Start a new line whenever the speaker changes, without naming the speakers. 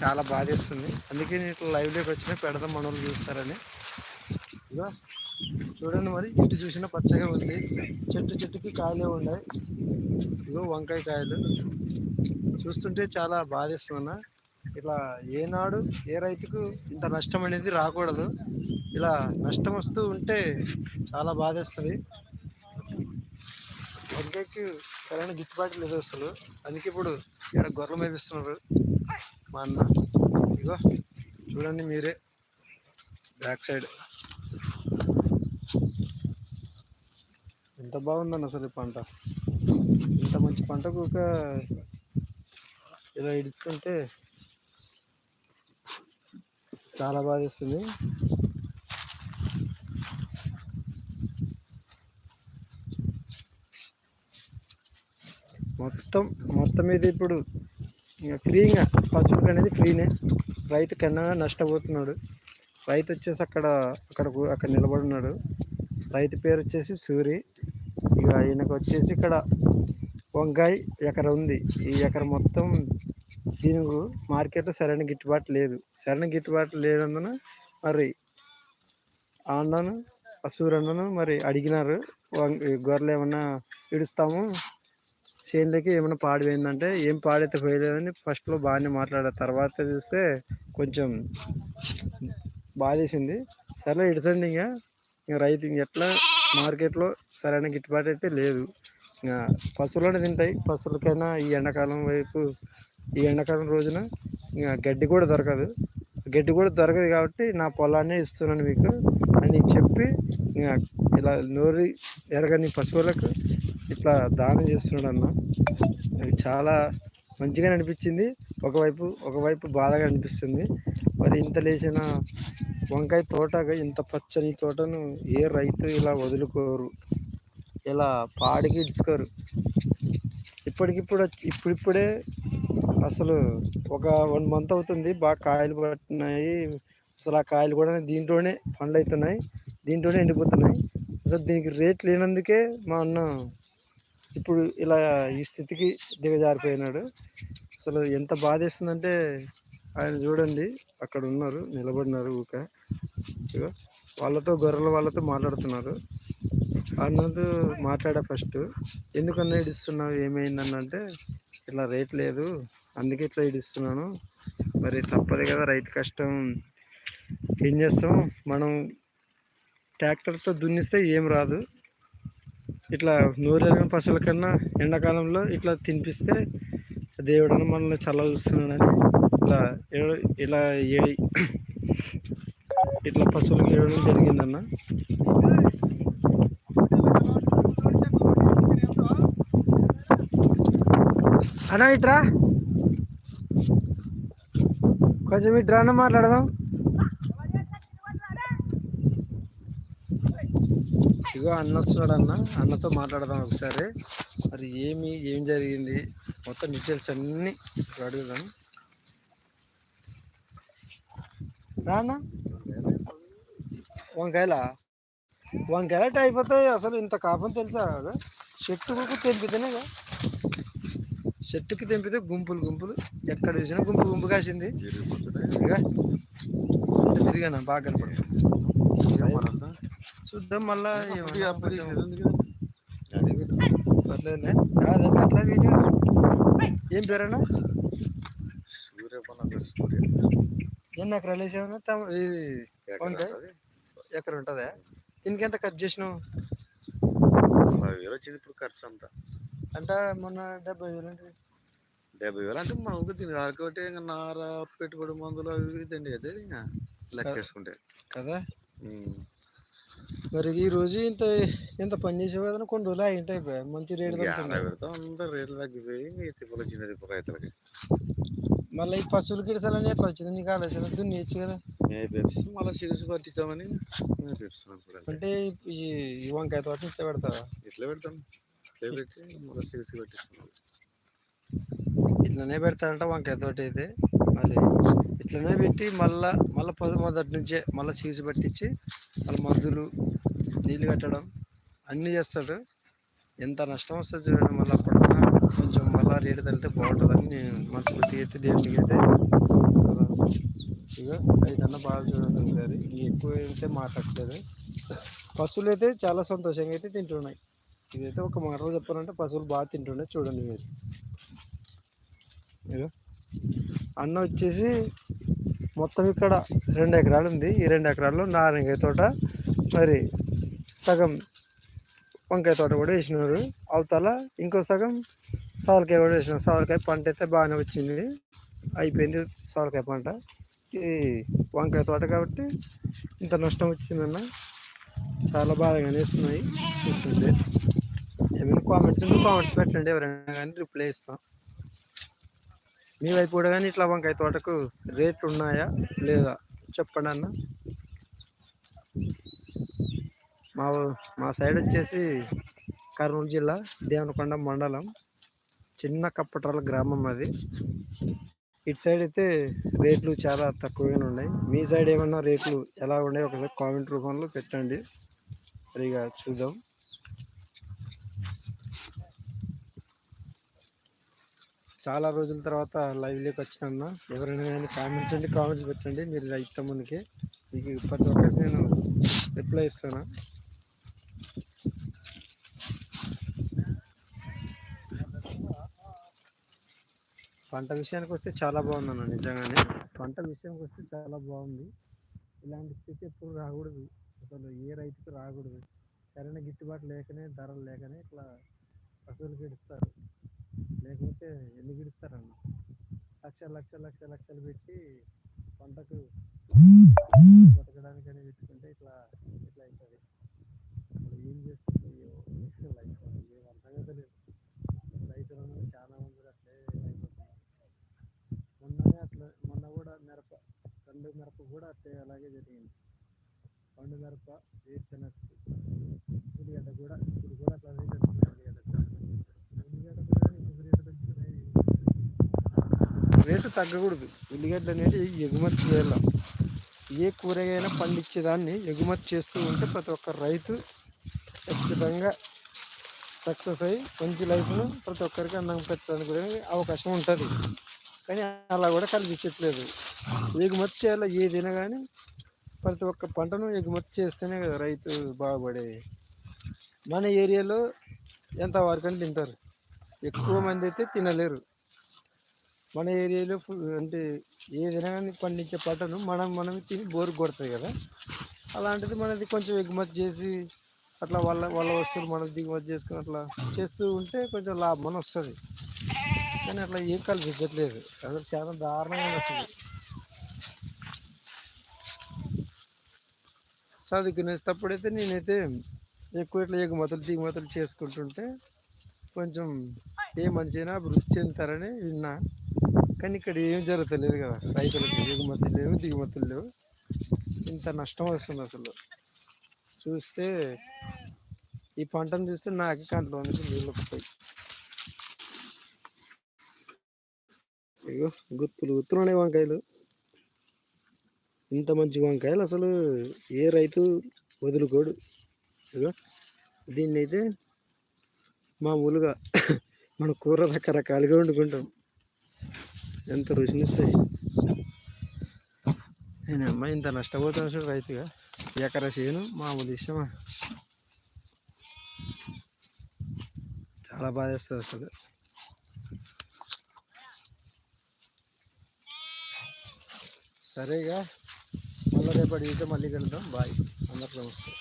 చాలా బాధేస్తుంది అందుకే నేను ఇట్లా లైవ్లోకి వచ్చినా పెడదాం మనోళ్ళు చూస్తారని. ఇగో చూడండి మరి ఎటు చూసినా పచ్చగా ఉంది. చెట్టు చెట్టుకి కాయలే ఉన్నాయి. ఇగో వంకాయ కాయలు. చూస్తుంటే చాలా బాధేస్తుందన్న. ఇలా ఏనాడు ఏ రైతుకు ఇంత నష్టం అనేది రాకూడదు. ఇలా నష్టం వస్తూ ఉంటే చాలా బాధేస్తుంది. వంకాయకి సరైన గిట్టుబాటు లేదు అసలు. అందుకే ఇప్పుడు ఇక్కడ గొర్రెలు మేపిస్తున్నారు మా అన్న. ఇగో చూడండి మీరే. Back side. ఎంత బాగుందని అసలు ఈ పంట? ఇంత మంచి పంటకు ఒక ఇలా ఇడుస్తుంటే చాలా బాధేస్తుంది మొత్తం మొత్తం మీద ఇప్పుడు ఇంకా ఫ్రీగా పశువులకు అనేది ఫ్రీనే. రైతు కన్నా నష్టపోతున్నాడు. రైతు వచ్చేసి అక్కడ అక్కడ అక్కడ నిలబడి ఉన్నాడు రైతు పేరు వచ్చేసి సూరి. ఇక ఈయనకు వచ్చేసి ఇక్కడ వంకాయ ఎకర ఉంది. ఈ ఎకర మొత్తం దీనికి మార్కెట్లో సరైన గిట్టుబాటు లేదు. సరైన గిట్టుబాటు లేనందున మరి ఆ అన్నను ఆ అన్నను మరి అడిగినారు. వం- ఈ గొర్రెలు ఏమన్నా ఇడుస్తాము చేనులకి ఏమైనా పాడిపోయిందంటే ఏం పాడైతే పోయలేదని ఫస్ట్లో బాగానే మాట్లాడారు. తర్వాత చూస్తే కొంచెం బాధేసింది. సరే ఇడిచండి ఇంకా. ఇంకా రైతు ఎట్లా మార్కెట్లో సరైన గిట్టుబాటు అయితే లేదు. ఇంకా పశువులనే తింటాయి. పశువులకైనా ఈ ఎండాకాలం వైపు ఈ ఎండాకాలం రోజున ఇంకా గడ్డి కూడా దొరకదు. గడ్డి కూడా దొరకదు కాబట్టి నా పొలాన్నే ఇస్తున్నాను మీకు. అని చెప్పి ఇంకా ఇలా నోరు ఎరగని పశువులకు ఇట్లా దానం చేస్తున్నాడు అన్న చాలా మంచిగా అనిపించింది. ఒకవైపు ఒకవైపు బాధగా అనిపిస్తుంది. మరి ఇంత లేచిన వంకాయ తోటగా ఇంత పచ్చని తోటను ఏ రైతు ఇలా వదులుకోరు? ఇలా పాడికి ఇడుచుకోరు ఇప్పటికిప్పుడు ఇప్పుడిప్పుడే అసలు ఒక వన్ మంత్ అవుతుంది. బాగా కాయలు పడుతున్నాయి అసలు ఆ కాయలు కూడా దీంట్లోనే పండ్లు అవుతున్నాయి దీంట్లోనే ఎండిపోతున్నాయి. అసలు దీనికి రేట్ లేనందుకే మా అన్న ఇప్పుడు ఇలా ఈ స్థితికి దిగజారిపోయినాడు. అసలు ఎంత బాధేస్తుందంటే ఆయన చూడండి అక్కడ ఉన్నారు నిలబడినారు ఊక. వాళ్ళతో గొర్రెల వాళ్ళతో మాట్లాడుతున్నారు. అన్నది మాట్లాడా ఫస్ట్. ఎందుకన్నా ఇడిస్తున్నావు ఏమైందన్న అంటే ఇట్లా రేట్ లేదు అందుకే ఇట్లా ఇడిస్తున్నాను మరి తప్పదు కదా రైతు కష్టం. ఏం చేస్తాం? మనం ట్రాక్టర్తో దున్నిస్తే ఏం రాదు. ఇట్లా నూరెరగని పశువుల కన్నా ఎండాకాలంలో ఇట్లా తినిపిస్తే దేవుడని మనల్ని చల్ల చూస్తున్నాడని ఇట్లా ఇలా ఇట్లా పశువులకు వేయడం జరిగిందన్న. అన్నా ఇట్రా. కొంచెం ఇట్రా అన్న మాట్లాడదాం. ఇగో అన్న వస్తున్నాడు అన్న అన్నతో మాట్లాడదాం ఒకసారి. మరి ఏమి ఏం జరిగింది? మొత్తం డీటెయిల్స్ అన్నీ ఇప్పుడు అడుగుదాం. రానా వంకాయలా? వంకాయలు అయిపోతాయి. అసలు ఇంత కాపం తెలుసా? కదా చెట్టుకు తెంపితేనే కదా. చెట్టుకి తెంపితే గుంపులు గుంపులు. ఎక్కడ చూసినా గుంపు గుంపు కాసింది. ఇక తిరిగాను బాగా కనపడుతుంది. చూద్దాం మళ్ళా అట్లా వీడియో. ఏం పేరన్నా? ఎకరాలు వేసామన్నా టమ- ఇది ఎకరం ఉంటుందా? దీనికి ఎంత ఖర్చు చేసినావు?
వేలు వచ్చింది ఇప్పుడు ఖర్చు అంతా.
అంటే మొన్న డెబ్బై వేలు అంటే?
డెబ్బై వేలు అంటే మనకు దీని కాబట్టి ఇంకా నార పెట్టుబడి మందులు అవి ఇవి దండి అదే ఇంకా. లెక్క వేసుకుంటే.
కదా. మరి ఈ రోజు ఇంత ఇంత పని చేసావు కదా కొన్ని రోజులు అయిపోయా. మంచి రేటు
పెడతాం అందరు రేట్లు తగ్గిపోయి తిప్పలు వచ్చింది రైతులకి.
మళ్ళీ ఈ పశువులు గిడసాలని ఎట్లా వచ్చింది? నీకు ఆలోచన దున్నియచ్చు కదా.
మేము పెప్సి మళ్ళీ పెప్తున్నాం ఇప్పుడు అంతే.
అంటే ఈ ఈ వంకాయ తోట ఇట్లా పెడతావా?
ఇట్లా పెడతాం. ఇట్లా పెట్టి మళ్ళీ సిరిసి పట్టిస్తున్నాం
ఇట్లనే పెడతారంట వంకాయ తోట అయితే మళ్ళీ ఇట్లనే పెట్టి మళ్ళా మళ్ళీ పొద మొదటి నుంచే మళ్ళీ సీజు పట్టించి మళ్ళీ మందులు నీళ్ళు కట్టడం అన్నీ చేస్తాడు. ఎంత నష్టం వస్తుంది చూడండి మళ్ళీ అప్పుడన్నా కొంచెం మళ్ళీ రేటు తగ్గితే బాగుంటుందని నేను మనసులో అయితే దేవునికి అయితే ఇక బాగా చూడండి ఒకసారి. ఇంక ఎక్కువ అయితే మాట్లాడలేదు పశువులు అయితే చాలా సంతోషంగా అయితే తింటున్నాయి. ఇదైతే ఒక మాటలో చెప్పాలంటే పశువులు బాగా తింటున్నాయి చూడండి మీరు. మీరు అన్న వచ్చేసి మొత్తం ఇక్కడ రెండు ఎకరాలు ఉంది. ఈ రెండు ఎకరాల్లో నారింజ తోట మరి సగం వంకాయ తోట కూడా వేసినారు. అవతల ఇంకో సగం సవలకాయ కూడా వేసినారు. సవలకాయ పంట అయితే బాగానే వచ్చింది. అయిపోయింది సవలకాయ పంట. ఈ వంకాయ తోట కాబట్టి ఇంత నష్టం వచ్చిందన్న. చాలా బాధగా వేస్తున్నాయి. చూస్తుంటే ఏమైనా కామెంట్స్ ఉంటే కామెంట్స్ పెట్టండి. ఎవరైనా కానీ రిప్లై ఇస్తాం మీ వైపు కూడా కానీ ఇట్లా వంకాయ తోటకు రేట్లు ఉన్నాయా లేదా? చెప్పండి అన్న. మా మా సైడ్ వచ్చేసి కర్నూలు జిల్లా దేవనకొండ మండలం చిన్న కప్పట్రాల గ్రామం అది. ఇటు సైడ్ అయితే రేట్లు చాలా తక్కువగానే ఉన్నాయి. మీ సైడ్ ఏమన్నా రేట్లు ఎలా ఉన్నాయి? ఒకసారి కామెంట్ రూపంలో పెట్టండి. సరిగా చూద్దాం. చాలా రోజుల తర్వాత లైవ్లోకి వచ్చినా ఎవరైనా కానీ కామెంట్స్ అండి కామెంట్స్ పెట్టండి. మీరు రైతు ముందుకి మీకు ప్రతి ఒక్కరికి నేను రిప్లై ఇస్తాను. పంట విషయానికి వస్తే చాలా బాగుందన్న నిజంగానే. పంట విషయానికి వస్తే చాలా బాగుంది. ఇలాంటి స్థితి ఎప్పుడు రాకూడదు. అసలు ఏ రైతుకు రాకూడదు. సరైన గిట్టుబాటు లేకనే ధరలు లేకనే ఇట్లా పశువులు గెడుస్తారు లేకపోతే ఎన్ని గిడుస్తారన్న లక్ష లక్ష లక్ష లక్షలు పెట్టి పంటకు బతకడానికని పెట్టుకుంటే ఇట్లా ఇట్లా అవుతుంది ఇప్పుడు ఏం చేస్తుందో? లైఫ్ ఏం అర్థం కాలేదు రైతులను చాలా మంది అట్లే అయిపోతున్నారు. మొన్ననే అట్లా మొన్న కూడా మిరప పండు మిరప కూడా అట్లే అలాగే జరిగింది. పండు మిరప వేరుశనగ ఉల్లిగడ్డ కూడా ఇప్పుడు కూడా అట్లా జరుగుతుంది ఉల్లిగడ్డ ఉల్లిగడ్డ కూడా ఎందుకు రేటు తగ్గకూడదు. ఉల్లిగడ్డ అనేది ఎగుమతి చేయాలి. ఏ కూరగాయన పండించేదాన్ని ఎగుమతి చేస్తూ ఉంటే ప్రతి ఒక్క రైతు ఖచ్చితంగా సక్సెస్ అయ్యి మంచి లైఫ్ను ప్రతి ఒక్కరికి అందంగా పెట్టడానికి కూడా అవకాశం ఉంటుంది. కానీ అలా కూడా కనిపించట్లేదు. ఎగుమతి చేయాలి ఏదైనా కానీ ప్రతి ఒక్క పంటను ఎగుమతి చేస్తేనే కదా రైతు బాగుపడేది. మన ఏరియాలో ఎంతవరకు అని తింటారు. ఎక్కువ మంది అయితే తినలేరు. మన ఏరియాలో ఫుల్ అంటే ఏదైనా కానీ పండించే పంటను మనం మనం తిని బోరు కొడుతుంది కదా. అలాంటిది మనది కొంచెం ఎగుమతి చేసి అట్లా వాళ్ళ వాళ్ళ వస్తువులు మనం దిగుమతి చేసుకుని అట్లా చేస్తూ ఉంటే కొంచెం లాభం వస్తుంది. కానీ అట్లా ఏం కల్పించట్లేదు. అసలు చాలా దారుణంగా వస్తుంది. చదువుకునేటప్పుడైతే నేనైతే ఎక్కువ ఇట్లా ఎగుమతులు దిగుమతులు చేసుకుంటుంటే కొంచెం ఏ మంచిగా అభివృద్ధి చెందుతారని విన్నా. కానీ ఇక్కడ ఏం జరుగుతలేదు కదా. రైతులకు ఎగుమతులు లేవు దిగుమతులు లేవు. ఇంత నష్టం వస్తుంది అసలు. చూస్తే ఈ పంటను చూస్తే నాకు అకౌంట్లో నుంచి నీళ్ళు వస్తాయి ఇగో గుత్తులు గుత్తులు వంకాయలు. ఇంత మంచి వంకాయలు అసలు ఏ రైతు వదులుకోడు. ఇగో దీన్ని అయితే మామూలుగా మన కూర రకరకాలుగా వండుకుంటాం. ఎంత రుచినిస్తాయి నేను అమ్మ ఇంత నష్టపోతాను చూడు రైతుగా. ఎకర చేను మామూలు ఇష్టమా చాలా బాధేస్తుంది అసలు. సరేగా మళ్ళీ రేపటి ఇంట్లో మళ్ళీ కలుద్దాం. బాయ్. అందరికీ నమస్తే.